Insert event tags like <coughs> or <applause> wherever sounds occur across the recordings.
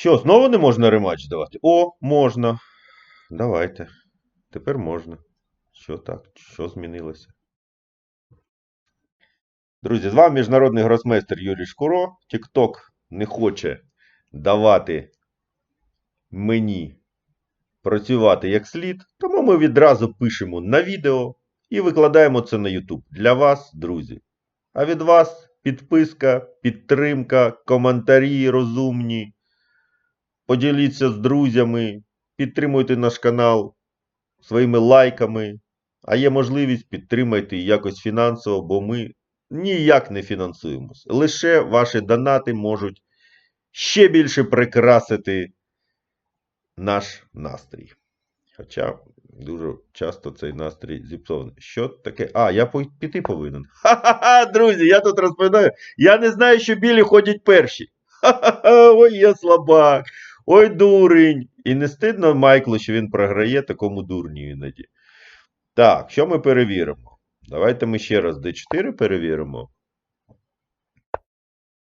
Що, знову не можна рематч давати? О, можна. Давайте. Тепер можна. Що так? Що змінилося? Друзі, з вами міжнародний гросмейстер Юрій Шкуро. TikTok не хоче давати мені працювати як слід, тому ми відразу пишемо на відео і викладаємо це на YouTube. Для вас, друзі. А від вас підписка, підтримка, коментарі розумні. Поділіться з друзями, підтримуйте наш канал своїми лайками. А є можливість підтримайте якось фінансово, бо ми ніяк не фінансуємося. Лише ваші донати можуть ще більше прикрасити наш настрій. Хоча дуже часто цей настрій зіпсований. Що таке? А, я піти повинен. <laughs> Ха-ха-ха, друзі, я тут розповідаю. Я не знаю, що білі ходять перші. <laughs> Ха-ха-ха, ой, я слабак. Ой, дурень. І не стидно Майклу, що він програє такому дурню іноді. Так, що ми перевіримо? Давайте ми ще раз D4 перевіримо.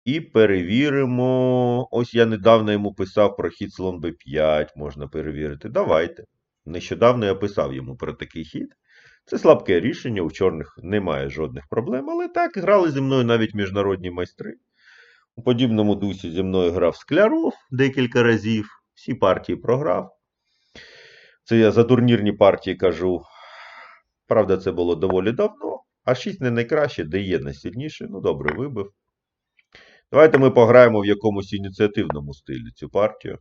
І перевіримо. Ось я недавно йому писав про хід слон B5, можна перевірити. Давайте. Нещодавно я писав йому про такий хід. Це слабке рішення, у чорних немає жодних проблем, але так грали зі мною навіть міжнародні майстри. У подібному дусі зі мною грав Скляров декілька разів, всі партії програв. Це я за турнірні партії кажу. Правда, це було доволі давно. А 6 не найкраще, де є найсильніше. Ну, добре, вибив. Давайте ми пограємо в якомусь ініціативному стилі цю партію.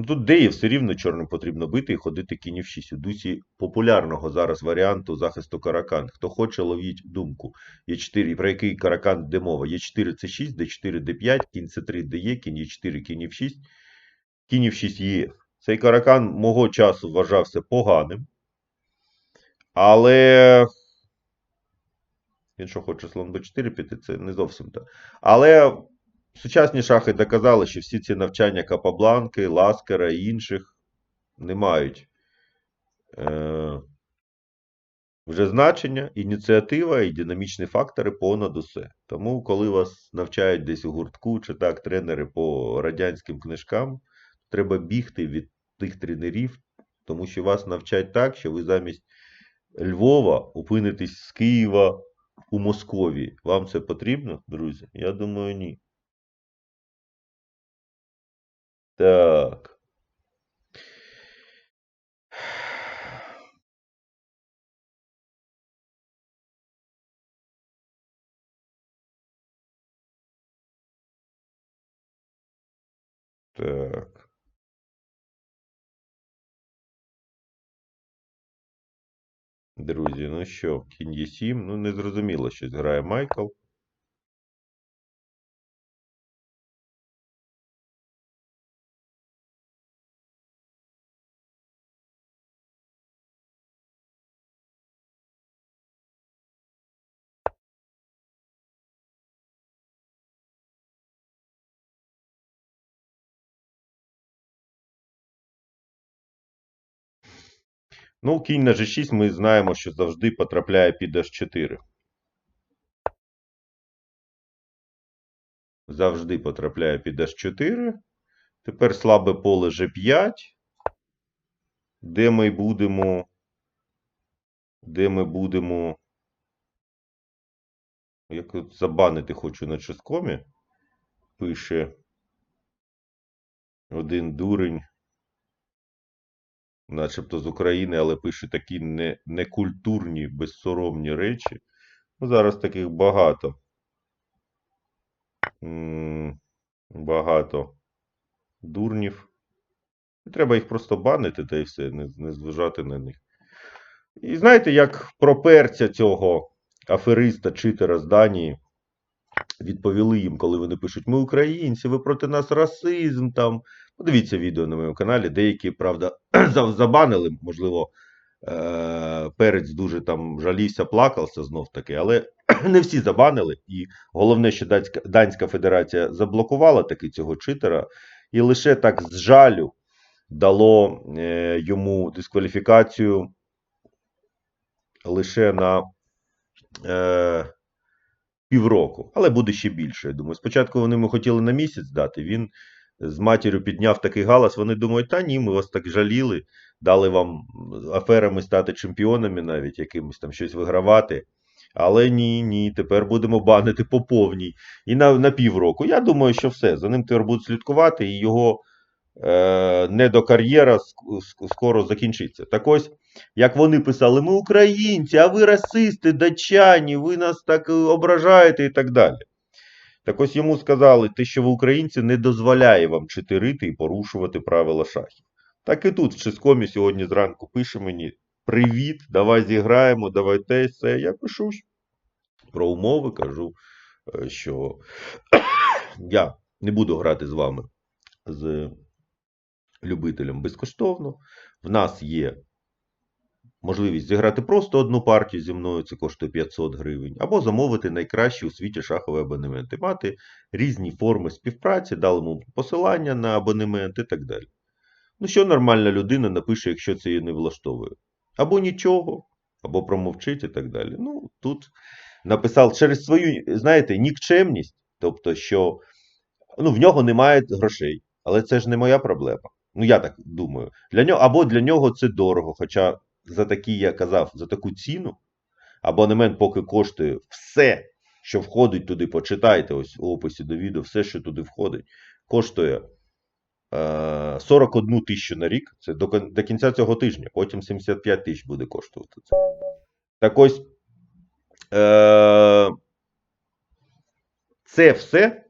Ну, тут деє все рівно чорним потрібно бити і ходити кінь в 6. У дусі популярного зараз варіанту захисту каракан. Хто хоче, ловіть думку. Є4, про який каракан йде мова? Є4 це 6, Д4, Д5, кінь С3, ДЕ, кінь Е4, кінь F6, кінь F6 ЄФ. Цей каракан мого часу вважався поганим. Але. Він що хоче слон Б4 піти, це не зовсім так. Але сучасні шахи доказали, що всі ці навчання Капабланки, Ласкера і інших не мають е, вже значення, ініціатива і динамічні фактори понад усе. Тому, коли вас навчають десь у гуртку чи так тренери по радянським книжкам, треба бігти від тих тренерів, тому що вас навчать так, що ви замість Львова опинитесь з Києва у Московії. Вам це потрібно, друзі? Я думаю, ні. Так. Так. Друзі, ну що, кінь є 7. Ну, не зрозуміло, щось грає Майкл. Ну, кінь на G6 ми знаємо, що завжди потрапляє під H4. Завжди потрапляє під H4. Тепер слабе поле G5, де ми будемо. Де ми будемо. Як забанити хочу на ческомі. Пише один дурень. Начебто з України, але пише такі не, некультурні, безсоромні речі. Ну, зараз таких багато. Багато дурнів. І треба їх просто банити, та й все, не, не зважати на них. І знаєте, як про перця цього афериста, читера з Данії, відповіли їм, коли вони пишуть: Ми українці, ви проти нас расизм там. Подивіться відео на моєму каналі. Деякі, правда, <clears throat> забанили, можливо, е- перець дуже там жалівся, плакався знов таки, але <clears throat> не всі забанили. І головне, що Данська, Данська Федерація заблокувала таки цього читера, і лише так з жалю дало е- йому дискваліфікацію лише на. Півроку, але буде ще більше. Я думаю, спочатку вони йому хотіли на місяць дати. Він з матір'ю підняв такий галас. Вони думають, та ні, ми вас так жаліли, дали вам аферами стати чемпіонами, навіть якимось там щось вигравати. Але ні, ні, тепер будемо банити по повній. І на, на півроку. Я думаю, що все. За ним тепер будуть слідкувати, і його е, недокар'єра ск- ск- скоро закінчиться. Так ось, як вони писали, ми українці, а ви расисти, датчані, ви нас так е, ображаєте і так далі. Так ось йому сказали, те, що ви українці, не дозволяє вам читерити і порушувати правила шахів. Так і тут в Ческомі сьогодні зранку пише мені: Привіт, давай зіграємо, давай те, все. Я пишу про умови, кажу, е, що <coughs> я не буду грати з вами з любителем безкоштовно. В нас є можливість зіграти просто одну партію зі мною, це коштує 500 гривень, або замовити найкращі у світі шахові абонементи, мати різні форми співпраці, дали йому посилання на абонемент і так далі. Ну, що нормальна людина напише, якщо це її не влаштовує? Або нічого, або промовчить і так далі. Ну, тут написав через свою, знаєте, нікчемність, тобто, що ну, в нього немає грошей, але це ж не моя проблема. Ну, я так думаю. Для нього, або для нього це дорого. Хоча за такі, я казав, за таку ціну абонемент поки коштує все, що входить туди, почитайте ось у описі до відео, все, що туди входить, коштує е, 41 тисячу на рік. Це до, до кінця цього тижня, потім 75 тисяч буде коштувати це. Так ось. Е, це все,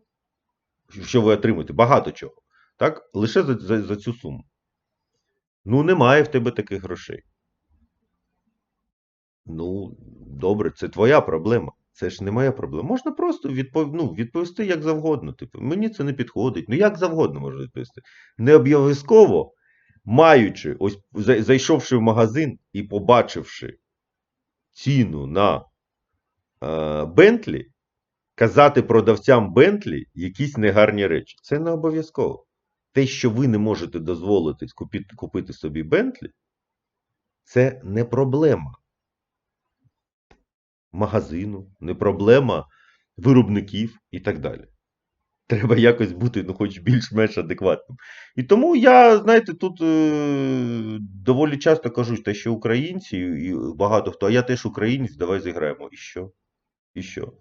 що ви отримуєте, багато чого. Так? Лише за, за, за цю суму. Ну, немає в тебе таких грошей. Ну, добре, це твоя проблема. Це ж не моя проблема. Можна просто відпов... ну, відповісти як завгодно. Типу, мені це не підходить. Ну, як завгодно можна відповісти. Не обов'язково, маючи, ось зайшовши в магазин і побачивши ціну на е, Бентлі, казати продавцям Бентлі якісь негарні речі. Це не обов'язково. Те, що ви не можете дозволити купити, купити собі Бентлі, це не проблема магазину, не проблема виробників і так далі. Треба якось бути, ну, хоч більш-менш адекватним. І тому я, знаєте, тут е, доволі часто кажу, те, що українці, і багато хто, а я теж українець, давай зіграємо. І що? І що?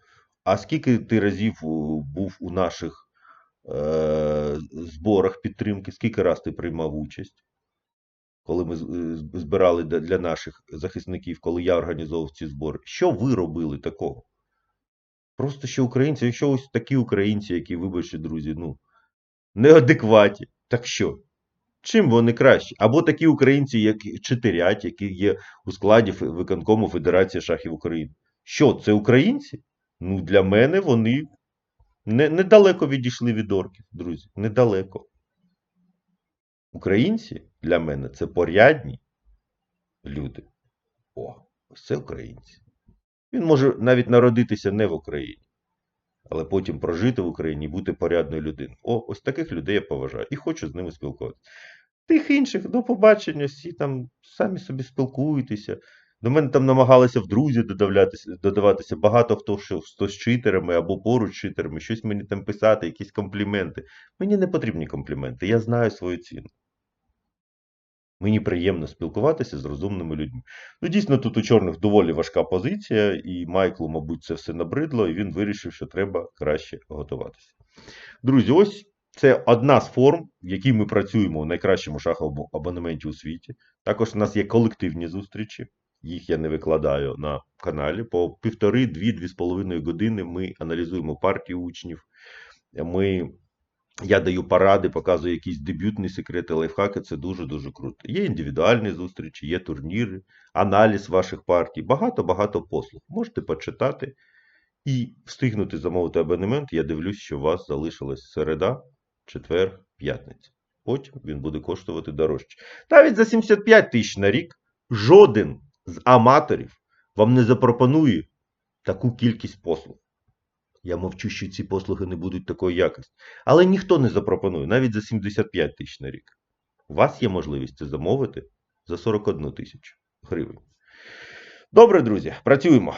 А скільки ти разів був у наших е, зборах підтримки? Скільки раз ти приймав участь? Коли ми е, збирали для- наших захисників, коли я організовував ці збори? Що ви робили такого? Просто що українці, якщо ось такі українці, які, вибачте, друзі, ну, неадекваті, так що? Чим вони кращі? Або такі українці, як чотирять, які є у складі виконкому Федерації шахів України. Що, це українці? Ну, для мене вони не, недалеко відійшли від орків, друзі. Недалеко. Українці для мене це порядні люди. О, ось це українці. Він може навіть народитися не в Україні, але потім прожити в Україні і бути порядною людиною. О, ось таких людей я поважаю і хочу з ними спілкуватися. Тих інших, до побачення, всі там самі собі спілкуйтеся. До мене там намагалися в друзі додаватися багато хто що хто з читерами або поруч з читерами, щось мені там писати, якісь компліменти. Мені не потрібні компліменти, я знаю свою ціну. Мені приємно спілкуватися з розумними людьми. Ну, дійсно, тут у чорних доволі важка позиція, і Майклу, мабуть, це все набридло, і він вирішив, що треба краще готуватися. Друзі, ось це одна з форм, в якій ми працюємо у найкращому шаховому абонементі у світі. Також у нас є колективні зустрічі. Їх я не викладаю на каналі. По півтори, дві, дві з половиною години ми аналізуємо партії учнів. Ми я даю поради, показую якісь дебютні секрети, лайфхаки. Це дуже-дуже круто. Є індивідуальні зустрічі, є турніри, аналіз ваших партій, багато-багато послуг. Можете почитати і встигнути замовити абонемент. Я дивлюсь, що у вас залишилась середа, четвер, п'ятниця. Потім він буде коштувати дорожче. Навіть за 75 тисяч на рік жоден з аматорів вам не запропонує таку кількість послуг. Я мовчу, що ці послуги не будуть такої якості. Але ніхто не запропонує, навіть за 75 тисяч на рік. У вас є можливість це замовити за 41 тисячу гривень. Добре, друзі, працюємо.